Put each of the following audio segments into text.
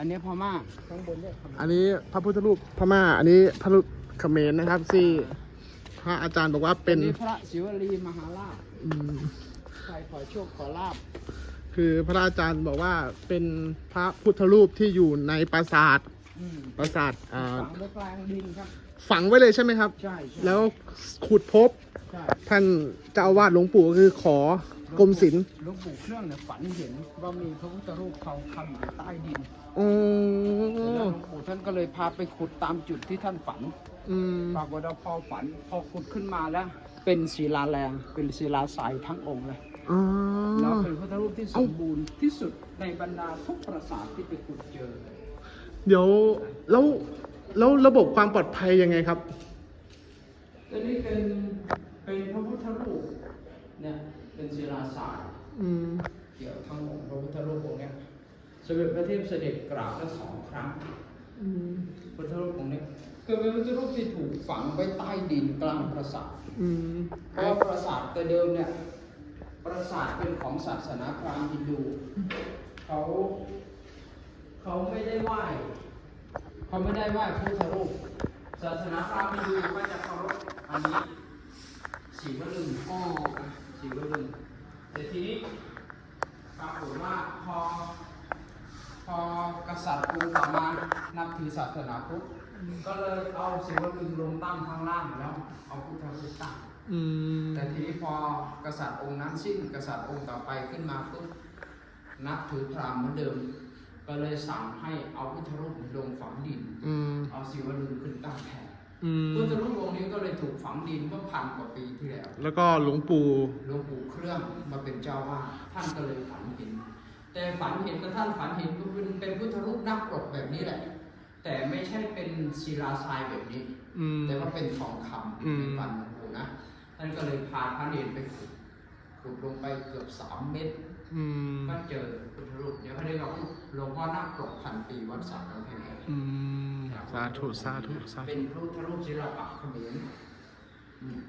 อันนี้พม่าข้างบนเนี่ยพม่าอันนี้พระพุทธรูปพม่า อันนี้พระรูปเขมรนะครับที่พระอาจารย์บอกว่าเป็นอันี้พระศิวลีมหาราชอืมใครขอโชคขอลาบคือพระอาจารย์บอกว่าเป็นพระพุทธรูปที่อยู่ในปราสาทอืมปราสาทอ่าฝังไว้กลางดินครับ ฝังไว้เลยใช่ไหมครับ ใช่ใช่แล้วขุดพบใช่ท่านเจ้าอาวาสหลวงปู่ก็คือขอกรมศิลป์หลวงปู่เครื่องเนี่ยฝันเห็นว่ามีพระพุทธรูปทองคำอยู่ใต้ดิน อ๋แล้วอหลวงปู่ท่านก็เลยพาไปขุดตามจุดที่ท่านฝัน อืม ปรากฏว่าพอฝันพอขุดขึ้นมาแล้ว เป็นศิลาแรงเป็นศิลาทรายทั้งองค์เลยอ๋อ แล้วเป็นพระพุทธรูปที่สเอ้ามบูรณ์ที่สุดในบรรดาทุกปราสาทที่ไปขุดเจอเดี๋ยวแล้วแล้วระบบความปลอดภัยยังไงครับอันนี้เป็นเป็นพระพุทธรูปเนี่ยเป็นศิลาทรายอืม เกี่ยวทั้งองค์พระพุทธรูปองค์เนี้ย สมเด็จพระเทพเสด็จกราบแล้วสองครั้งอืมพุทธรูปองค์เนี้ยคือเป็นพุทธรูปที่ถูกฝังไว้ใต้ดินกลางปราสาทอืมเพราะว่าปราสาทแต่เดิมเนี่ยปราสาทเป็นของศาสนาพราหมณ์ฮินดูเขาเขาไม่ได้ไหว้เขาไม่ได้ไหว้พุทธรูปศาสนาพราหมณ์ฮินดูก็จะเคารพอันนี้สีวลึงอ๋อสีวลึงแต่ทีนี้ปรากฏว่าพอ พอกษัตริย์องค์ต่อมานับถือศาสนาพุทธก็เลยเอาสีวลึงลงตั้งข้างล่างแล้วเอาพุทธรูปตั้งอืมแต่ทีนี้พอกษัตริย์องค์นั้นสิ้นกษัตริย์องค์ต่อไปขึ้นมาปุ๊บนับถือพราหมณ์เหมือนเดิม ก็เลยสั่งให้เอาพุทธรูปลงฝังดินอืมเอาศิวลึงขึ้นตั้งแทนอืมพุทธรูปองค์นี้ก็เลยถูกฝังดินเมื่อพันกว่าปีที่แล้ว แล้วก็หลวงปู่หลวงปู่เครื่องมาเป็นเจ้าวาดท่านก็เลยฝันเห็น แต่ฝันเห็นก็ท่านฝันเห็นเป็นเป็นพุทธรูปนักปรกแบบนี้แหละ แต่ไม่ใช่เป็นศิลาทรายแบบนี้อืม แต่ว่าเป็นทองคำอืม ในฝันหลวงปู่นะท่านก็เลยพาพระเนรไปขุดขุดลงไปเกือบสามเมตร อืมก็เจอพุทธรูปเดี๋ยวเขาเรียกว่าหลวงพ่อนักปรกพันปีวัดสามกำแพงเพชรอืมสาธุสาธุสาเป็ธุนพระพุทธรูปศิลปะเขมรอืม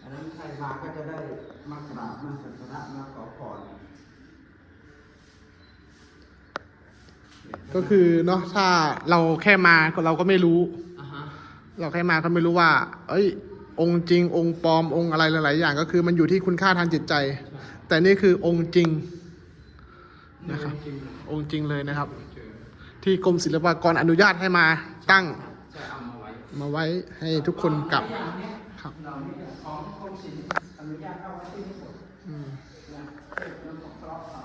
อันนั้นใครมาก็จะได้มากราบมาสักการะมาขอพร ก็คือเนาะถ้าเราแค่มาก็เราก็ไม่รู้ อ่าฮะเราแค่มาก็ไม่รู้ว่า เอ้ย องค์จริง องค์ปลอมองค์อะไรหลาย ๆ อย่าง ก็คือมันอยู่ที่คุณค่าทางจิตใจ แต่นี่คือองค์จริง นะครับ จริงๆนะองค์จริงเลยนะครับ เจอที่กรมศิลปากรอนุญาตให้มาตั้งจะเอามาไว้มาไว้ให้ทุกคนกลับอย่างเนี้ยครับเราเนี่ยของกรมศิลป์อนุญาตเข้าไว้ที่นี่หมดอืม นะเป็นเรื่องของเคราะห์ครับ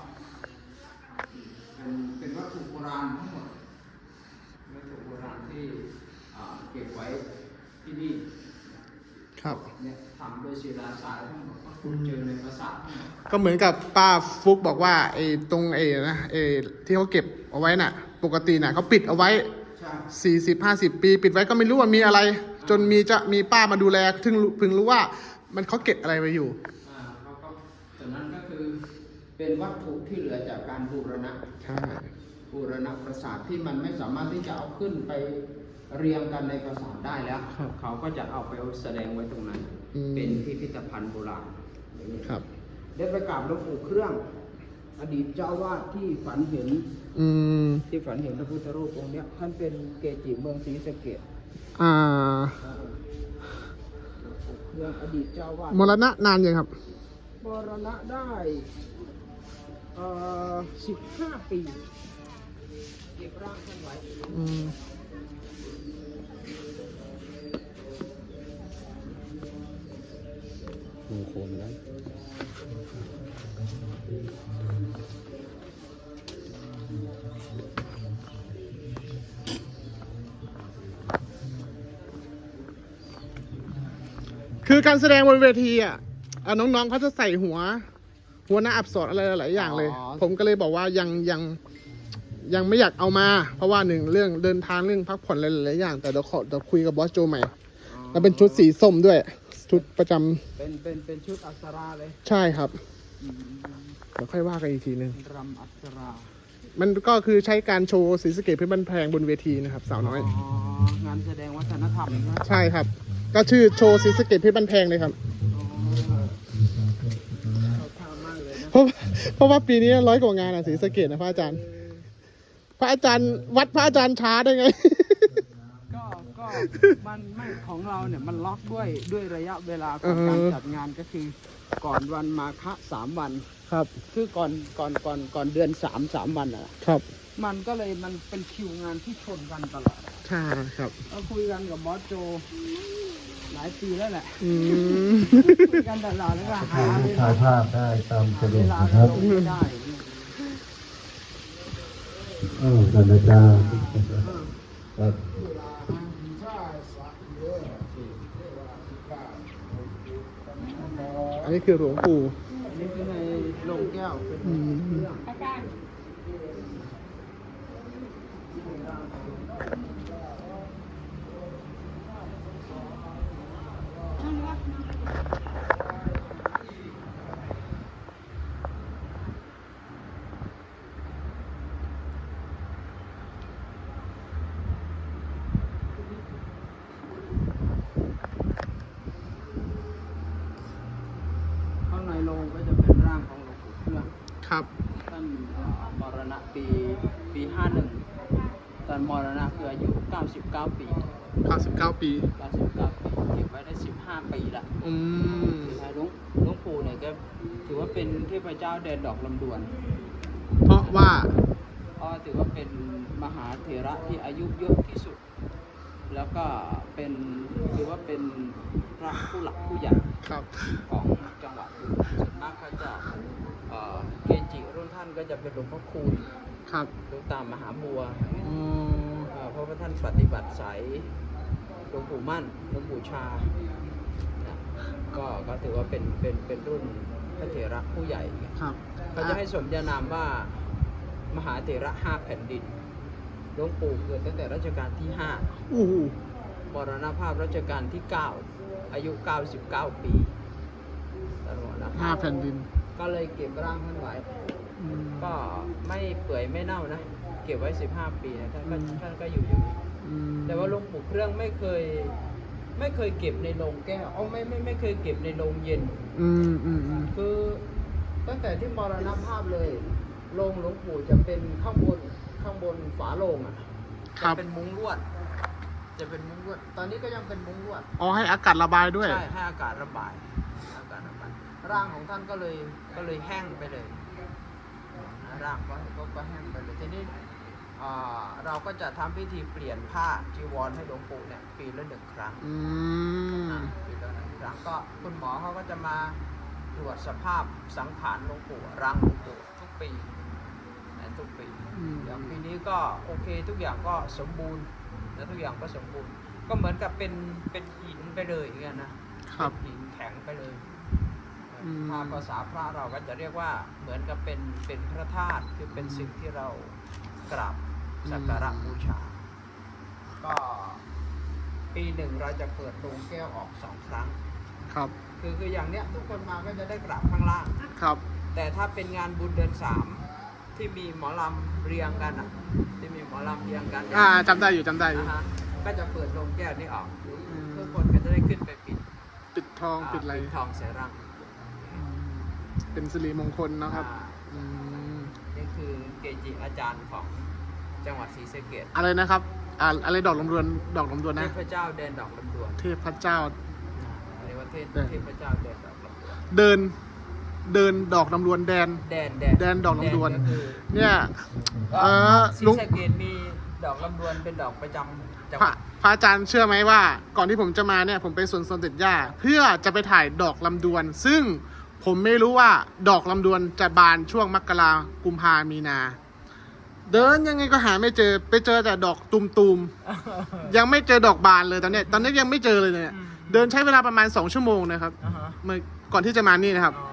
เป็นเป็นวัตถุโบราณทั้งหมดวัตถุโบราณที่อ่าเก็บไว้ที่นี่ครับเนี่ยทำโดยศิลาทรายทั้งหมดก็คุณเจอในปราสาททั้งหมดก็เหมือนกับป้าฟุกบอกว่าไอ้ตรงไอ้นะไอ้ที่เขาเก็บเอาไว้น่ะ ปกติน่ะเขาปิดเอาไว้ใช่สี่สิบห้าสิบปี ปิดไว้ก็ไม่รู้ว่ามีอะไร จนมีจะมีป้ามาดูแลถึงรู้เพึงรู้ว่ามันเขาเก็บอะไรไว้อยู่อ่าเขาก็จากนั้นก็คือ เป็นวัตถุที่เหลือจากการบูรณะใช่บูรณะปราสาทที่มันไม่สามารถที่จะเอาขึ้นไปเรียงกันในปราสาทได้แล้ว เขาก็จะเอาไปแสดงไว้ตรงนั้นอืมเป็นพิพิธภัณฑ์โบราณอย่างนี้ครับได้ไปกราบหลวงปู่เครื่อง อดีตเจ้าวาดที่ฝันเห็นอืมที่ฝันเห็นพระพุทธรูปองค์เนี้ยท่านเป็นเกจิเมืองศรีสะเกษอ่าหลวงปู่เครื่องอดีตเจ้าวาดมรณะนานยังครับมรณะได้ เอ่อสิบห้าปีเก็บร่างท่านไว้อืมคือการแสดงบนเวทีอะอะน้องๆเขาจะใส่หัว หัวหน้าอักษรอะไรหลายๆอย่างเลย อ๋อ ผมก็เลยบอกว่ายังยังยังไม่อยากเอามา เพราะว่าหนึ่งเรื่องเดินทางเรื่องพักผ่อนหลายๆอย่าง แต่เดี๋ยวขอเดี๋ยวคุยกับบอสโจใหม่แล้วเป็นชุดสีส้มด้วย ชุดประจำเป็นเป็นเป็นชุดอัศราเลยใช่ครับอืมเดี๋ยวค่อยว่ากันอีกทีนึง รำอัศรามันก็คือใช้การโชว์สีสะเกตเพื่อบันแพงบนเวทีนะครับสาวน้อย งานแสดงวัฒนธรรมนะใช่ครับ ก็ชื่อโชว์สีสะเกตเพื่อบันแพงเลยครับ เขาท่ามากเลยนะเพราะเพราะว่าปีนี้ร้อยกว่างานอะสีสะเกตนะพระอาจารย์พพระอาจารย์วัดพระอาจารย์ช้าได้ไง ก็ก็มันไม่ของเราเนี่ยมันล็อกด้วยด้วยระยะเวลาขอืองอฮึการจัดงานก็คือก่อนวันมาฆะสามวัน ครับ คือก่อนก่อนก่อนก่อนเดือนสามสามวันอะ ครับ มันก็เลยมันเป็นคิวงานที่ชนกันตลอดใช่ครับ เราคุยกันกับบอสโจ หลายปีแล้วแหละอืมคุยกันตลอดแล้วก็หาเวลาถ่ายภาพได้ตามสะดเววกลานะคเรารับลงไม่ได้เออท่านอาจารย์ครับอันนี้คือหลวงปู่อันนี้คือในโรงแก้วเป็นอืมเครื่อง ข้างในโรงก็จะเป็นร่างของหลวงปู่เครื่องครับ ท่านเอ่อมรณะปีปี 51ตอนมรณะคืออายุ 99 ปี 99 ปี 99 ปีเก็บไว้ได้15ปีละอืมหลวงหลวงปู่เนี่ยก็ถือว่าเป็นเทพเจ้าแดนดอกลำดวน เพราะว่าเพราะถือว่าเป็นมหาเถระที่อายุเยอะที่สุด แล้วก็เป็นถือว่าเป็นพระผู้หลักผู้ใหญ่ครับของจังหวัดอื่นส่วนมากเขาจะเอ่อเกจิรุ่นท่านก็จะเป็นหลวงพ่อคูณครับหลวงตามมหาบัวอ๋อเอ่อเพราะว่าท่านปฏิบัติสาย หลวงปู่มั่นหลวงปู่ชานะก็ก็ถือว่าเป็นเป็นเป็นรุ่นพระเถระผู้ใหญ่ครับเขาจะให้สมญานามว่ามหาเถระห้าแผ่นดินหลวงปู่เกิดตั้งแต่รัชกาลที่ห้าอู้หูมรณภาพรัชกาลที่9อายุ99ปีตลอดนะห้าแผ่นดิน ก็เลยเก็บร่างท่านไว้อืมก็ไม่เปื่อยไม่เน่านะ เก็บไว้15ปีนะท่านก็อืมท่านก็อยู่อย่างนี้ อืมแต่ว่าหลวงปู่เครื่องไม่เคย ไม่เคยเก็บในโรงแก้วอ๋อไม่ไม่ไม่เคยเก็บในโรงเย็น อืมอืมอืมคือตั้งแต่ที่มรณภาพเลยโรงหลวงปู่จะเป็นข้างบนข้างบนฝาโรงอะคจะรับเป็นมุ้งลวด จะเป็นมุ้งลวด ตอนนี้ก็ยังเป็นมุ้งลวด อ๋อให้อากาศระบายด้วย ใช่ให้อากาศระบายให้อากาศระบาย ร่างของท่านก็เลยก็เลยแห้งไปเลยนะร่างก็ก็ก็แห้งไปเลยทีนี้อ่า เราก็จะทำพิธีเปลี่ยนผ้าจีวรให้หลวงปู่เนี่ยปีละหนึ่งครั้งอืมอ่าปีละหนึ่งครั้งก็คุณหมอเขาก็จะมาตรวจสภาพสังขารหลวงปู่ร่างหลวงปู่ทุกปีนะทุกปีอืมอย่างปีนี้ก็โอเคทุกอย่างก็สมบูรณ์และทุกอย่างก็สมบูรณ์ ก็เหมือนกับเป็นเป็นหินไปเลยอย่างเงี้ยนะครับเป็นหินแข็งไปเลยอืมถ้าภาษาพระเราก็จะเรียกว่าเหมือนกับเป็นเป็นพระธาตุคือเป็นสิ่งที่เรากราบ สักการะบูชา ก็ปีหนึ่งเราจะเปิดโรงแก้วออกสองครั้ง ครับ คือคืออย่างเนี้ยทุกคนมาก็จะได้กราบข้างล่าง ครับ แต่ถ้าเป็นงานบุญเดือนสามที่มีหมอลำเรียงกันอะ ที่มีหมอลำเรียงกันเนี่ยอ่าจำได้อยู่จำได้อยู่ นะฮะก็จะเปิดโรงแก้วนี้ออกอืม ทุกคนก็จะได้ขึ้นไปปิดปิดทองปิดอะไราทองเสรังอืมเป็นสิริมงคลเนอะครับอ่าอืมนี่คือเกจิอาจารย์ของ จังหวัดศรีสะเกษอะไรนะครับอ่าอะไรดอกลำดวนดอกลำดวนเทนะ พเจ้าแดนดอกลำดวนเทพเจ้า เรียกว่าเทพเออ เทพเจ้าแดนดอกลำดวนเดิน เดินดอกลำดวนแดน แดนแดนแดนดอกลำดวนแก็คือเนี่ยก็เออศรีลุง สะเกษมีดอกลำดวนเป็นดอกประจำจังพหระวัดพระอาจารย์เชื่อไหมว่า ก่อนที่ผมจะมาเนี่ย ผมไปสวนสมเด็จย่า เพื่อจะไปถ่ายดอกลำดวน ซึ่งผมไม่รู้ว่าดอกลำดวนจะบานช่วงมกรากุมภามีนา เดินยังไงก็หาไม่เจอไปเจอแต่ดอกตุมๆ ยังไม่เจอดอกบานเลยตอนเนี้ยตอนนี้ยังไม่เจอเลยเนี่ยอืม เดินใช้เวลาประมาณ 2 ชั่วโมงนะครับอ่าฮะเมื่อก่อนที่จะมานี่นะครับอ๋อ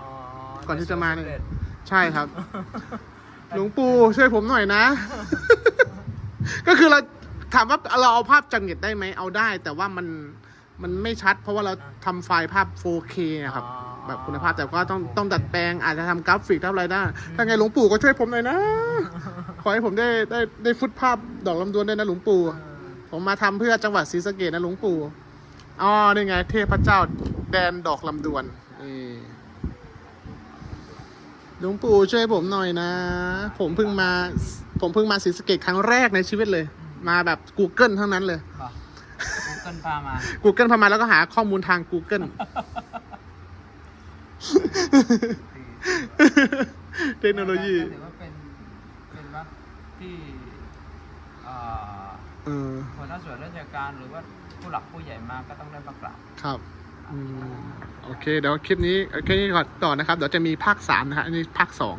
ก่อนที่จะมาเนี่ยใสวสำร็จใช่ครับ หลวงปู่ช่วยผมหน่อยนะ ก็คือเราถามว่าเราเอาภาพจากเน็ตได้ไหมเอาได้ แต่ว่ามันมันไม่ชัด เพราะว่าเราทำไฟล์ภาพ 4K นะครับอ๋อ แบบคุณภาพแต่ก็ต้องต้องดัดแปลงอาจจะทำกราฟิกทำอะไรได้ถ้าไงหลวงปู่ก็ช่วยผมหน่อยนะ ขอให้ผมได้ได้ได้ฟุตภาพดอกลำดวนด้วยนะหลวงปู่ ผมมาทำเพื่อจังหวัดศรีสะเกษนะหลวงปู่ อ๋อ นี่ไง เทพเจ้าแดนดอกลำดวนนี่หลวงปู่ช่วยผมหน่อยนะ ผมเพิ่งมา ผมเพิ่งมาศรีสะเกดครั้งแรกในชีวิตเลย มาแบบ Google ทั้งนั้นเลย บอกกูเกิลพามา Google พามาแล้วก็หาข้อมูลทาง Google เทคโนโลยี ถือว่าเป็นเป็นวัด ที่เอ่อเออหัวหน้าส่วนราชการหรือว่าผู้หลักผู้ใหญ่มาก็ต้องได้มากราบ ครับอืมโอเค เดี๋ยวคลิปนี้แค่นี้ก่อนต่อนะครับ เดี๋ยวจะมีภาคสามนะฮะอันนี้ภาคสอง